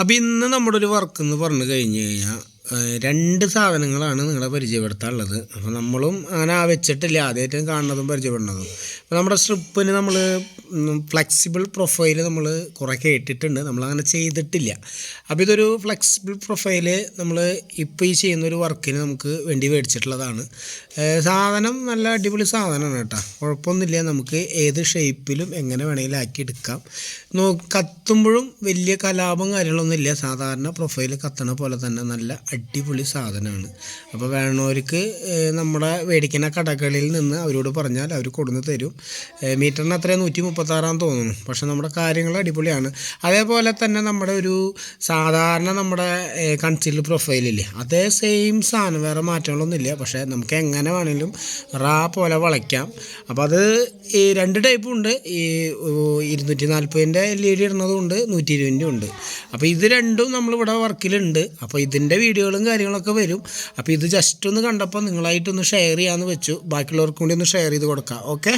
അപ്പോൾ ഇന്ന് നമ്മുടെ ഒരു വർക്ക് എന്ന് പറഞ്ഞു കഴിഞ്ഞ് കഴിഞ്ഞാൽ രണ്ട് സാധനങ്ങളാണ് നിങ്ങളെ പരിചയപ്പെടുത്താനുള്ളത്. അപ്പോൾ നമ്മളും അങ്ങനെ വെച്ചിട്ടില്ല. ആദ്യമായിട്ടും കാണുന്നതും പരിചയപ്പെടുന്നതും. അപ്പോൾ നമ്മുടെ സ്ട്രിപ്പിന് നമ്മൾ ഫ്ലെക്സിബിൾ പ്രൊഫൈൽ നമ്മൾ കുറേ കേട്ടിട്ടുണ്ട്. നമ്മളങ്ങനെ ചെയ്തിട്ടില്ല. അപ്പോൾ ഇതൊരു ഫ്ലെക്സിബിൾ പ്രൊഫൈൽ നമ്മൾ ഇപ്പോൾ ഈ ചെയ്യുന്ന ഒരു വർക്കിന് നമുക്ക് വേണ്ടി മേടിച്ചിട്ടുള്ളതാണ്. സാധനം നല്ല അടിപൊളി സാധനമാണ് കേട്ടോ. കുഴപ്പമൊന്നുമില്ല. നമുക്ക് ഏത് ഷേപ്പിലും എങ്ങനെ വേണമെങ്കിലും ആക്കി എടുക്കാം നോ കത്തുമ്പോഴും വലിയ കലാപം കാര്യങ്ങളൊന്നുമില്ല. സാധാരണ പ്രൊഫൈൽ കത്തണ പോലെ തന്നെ നല്ല അടിപൊളി സാധനമാണ്. അപ്പോൾ വേണവർക്ക് നമ്മുടെ മേടിക്കുന്ന കടകളിൽ നിന്ന് അവരോട് പറഞ്ഞാൽ അവർ കൊടുന്ന് തരും. മീറ്ററിന് അത്രയും നൂറ്റി മുപ്പത്താറാന്ന് തോന്നുന്നു. പക്ഷേ നമ്മുടെ കാര്യങ്ങൾ അടിപൊളിയാണ്. അതേപോലെ തന്നെ നമ്മുടെ ഒരു സാധാരണ നമ്മുടെ കൺസീൽഡ് പ്രൊഫൈലില്ലേ അതേ സെയിം സാധനം വേറെ മാറ്റങ്ങളൊന്നുമില്ല. പക്ഷേ നമുക്ക് എങ്ങനെ വേണമെങ്കിലും റാ പോലെ വളയ്ക്കാം. അപ്പോൾ അത് ഈ രണ്ട് ടൈപ്പും ഉണ്ട്. ഈ ഇരുന്നൂറ്റി നാൽപ്പതിന്റെ എൽ ഇ ഡി ഇടുന്നതും ഉണ്ട് നൂറ്റി ഇരുപതിന്റെ ഉണ്ട്. അപ്പോൾ ഇത് രണ്ടും നമ്മളിവിടെ വർക്കിലുണ്ട്. അപ്പോൾ ഇതിന്റെ വീഡിയോകളും കാര്യങ്ങളൊക്കെ വരും. അപ്പോൾ ഇത് ജസ്റ്റ് ഒന്ന് കണ്ടപ്പോൾ നിങ്ങളായിട്ടൊന്ന് ഷെയർ ചെയ്യാമെന്ന് വെച്ചു. ബാക്കിയുള്ളവർക്കും കൂടി ഒന്ന് ഷെയർ ചെയ്ത് കൊടുക്കാം. ഓക്കെ